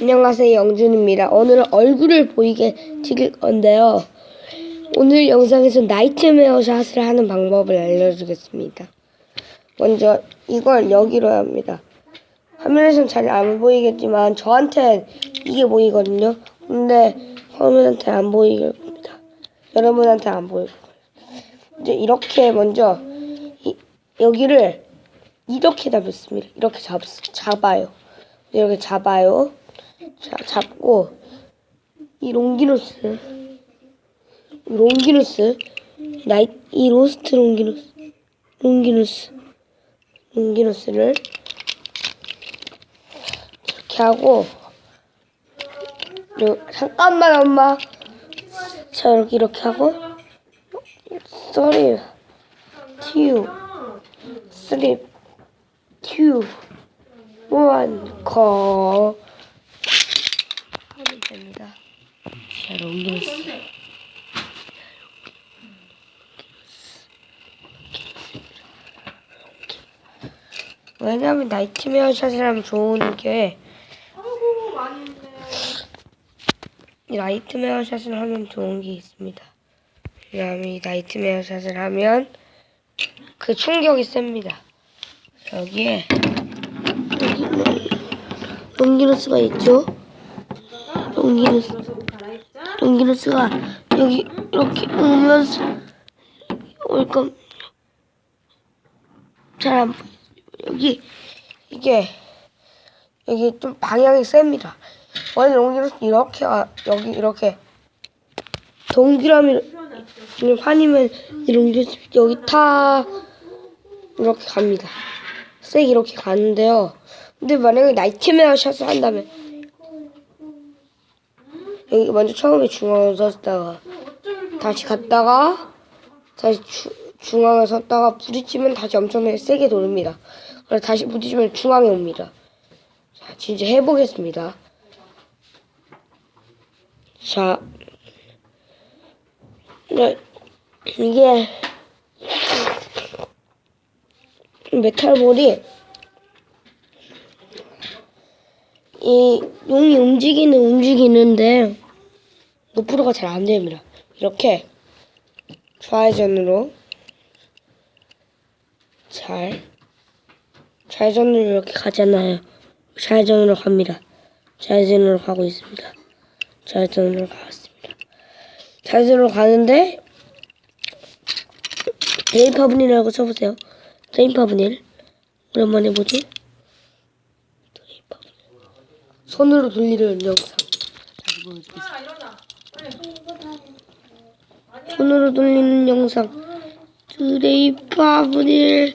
안녕하세요 영준입니다. 오늘은 얼굴을 보이게 찍을 건데요. 오늘 영상에서 나이트메어 샷을 하는 방법을 알려주겠습니다. 먼저 이걸 여기로 합니다. 화면에서는 잘 안 보이겠지만 저한텐 이게 보이거든요. 근데 화면한테 안 보이게 됩니다. 여러분한테 안 거예요. 이제 이렇게 먼저 이- 여기를 이렇게 잡습니다. 이렇게 잡, 잡아요. 이렇게 잡아요. 자, 잡고. 이 롱기누스. 이 롱기누스. 나이 이 로스트 롱기누스. 롱기누스. 롱기누스를 이렇게 하고. 요- 잠깐만 엄마. 자 이렇게 이렇게 하고. 쏘리 튜 쓰리 튜 원, 거 하면 됩니다. 자, 롱기누스. 왜냐면 나이트메어 샷을 하면 좋은 게이 나이트메어 샷을 하면 좋은 게 있습니다. 왜냐면 이 나이트메어 샷을 하면 그 충격이 셉니다. 여기에 롱기누스가 있죠? 롱기누스 롱기누스가 여기 이렇게 오면서 올까 잘안 여기 이게 여기 좀 방향이 셉니다. 원래 롱기누스 이렇게 가 여기 이렇게 동그라미 판이면 이 롱기누스 여기 타 이렇게 갑니다. 색 이렇게 가는데요. 근데 만약에 나이트메어 샷을 한다면 여기 먼저 처음에 중앙에 섰다가 다시 갔다가 다시 주, 중앙에 섰다가 부딪히면 다시 엄청나게 세게 돌립니다. 그래서 다시 부딪히면 중앙에 옵니다. 자, 진짜 해보겠습니다. 자, 네, 이게 메탈볼이 이 용이 움직이는 움직이는데 노프로가 잘 안 됩니다. 이렇게 좌회전으로 잘 좌회전으로 이렇게 가잖아요. 좌회전으로 갑니다. 좌회전으로 가고 있습니다. 좌회전으로 가왔습니다. 좌회전으로 가는데 드레이파브닐이라고 쳐보세요. 드레이파브닐 오랜만에 뭐지? 손으로 돌리는 영상. 손으로 돌리는 영상 드레이파브닐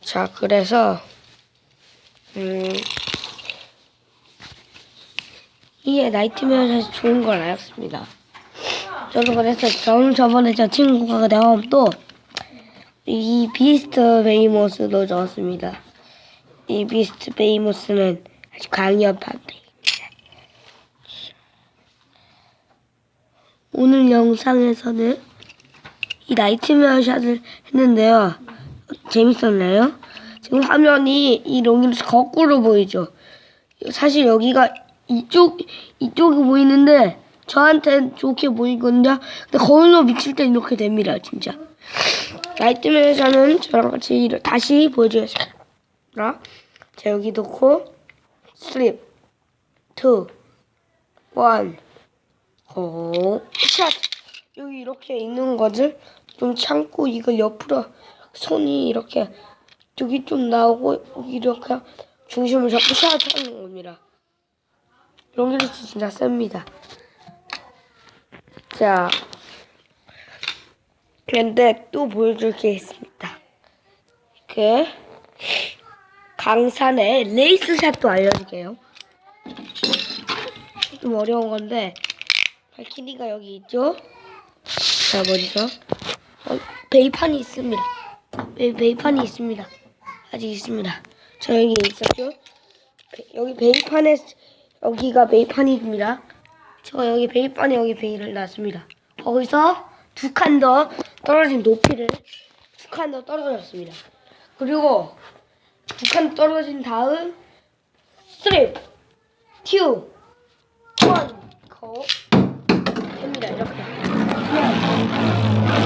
자 그래서 음 이게 나이트메어 사실 좋은 걸 알았습니다. 저도 그래서 저는 저번에 저 친구가 나오면 또이 비스트 베이모스도 넣었습니다. 이 비스트 베이모스는 아주 강력한 베이입니다. 오늘 영상에서는 이 나이트메어 샷을 했는데요. 재밌었나요? 지금 화면이 이 롱기누스 거꾸로 보이죠? 사실 여기가 이쪽, 이쪽이 보이는데 저한테는 좋게 보이거든요. 근데 거울로 비칠 땐 이렇게 됩니다, 진짜. 나이트메어 샷은 저랑 같이 다시 보여주겠습니다. 자, 여기 놓고 슬립, 투, 원, 호, 샷! 여기 이렇게 있는 것을 좀 참고 이걸 옆으로 손이 이렇게 여기 좀 나오고 이렇게 중심을 잡고 샷 하는 겁니다. 롱기리스 진짜 셉니다. 자, 근데 또 보여줄 게 있습니다. 이렇게 강산의 레이스 샷도 알려줄게요. 좀 어려운 건데 발키리가 여기 있죠? 자 먼저 어, 베이판이 있습니다. 베, 베이판이 있습니다. 아직 있습니다. 자 여기 있었죠? 베- 여기 베이판에 여기가 베이판입니다. 저 여기 베이판에 여기 베이를 놨습니다. 거기서 두 칸 더 떨어진 높이를 두 칸 더 떨어졌습니다. 그리고 두칸 떨어진 다음 3, 2, 1, 고! 됩니다, 이렇게.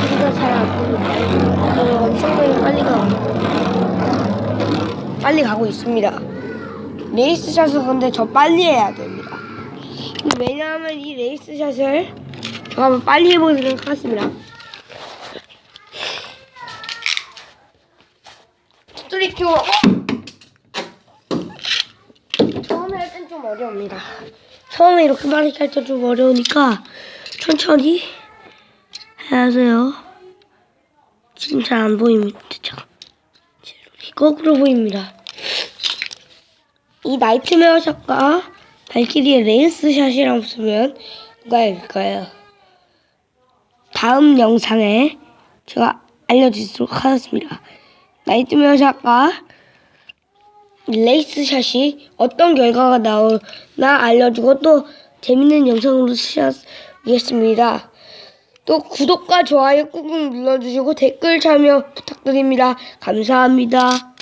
우리가 잘안 엄청나게 빨리 가고, 빨리 가고 있습니다. 레이스샷은 근데 저 빨리 해야 됩니다. 왜냐하면 이 레이스샷을 제가 한번 빨리 해보도록 하겠습니다. 큐! 처음에 할 땐 좀 어려웁니다. 처음에 이렇게 빨리 할때 좀 어려우니까 천천히. 지금 잘 안 보입니다. 저. 거꾸로 보입니다. 이 나이트메어 샷과 발키리의 레이스 샷이라고 쓰면 누가 일까요? 다음 영상에 제가 알려드리도록 하겠습니다. 나이트메어 샷과 레이스 샷이 어떤 결과가 나오나 알려주고 또 재밌는 영상으로 시작하겠습니다. 또 구독과 좋아요 꾹꾹 눌러주시고 댓글 참여 부탁드립니다. 감사합니다.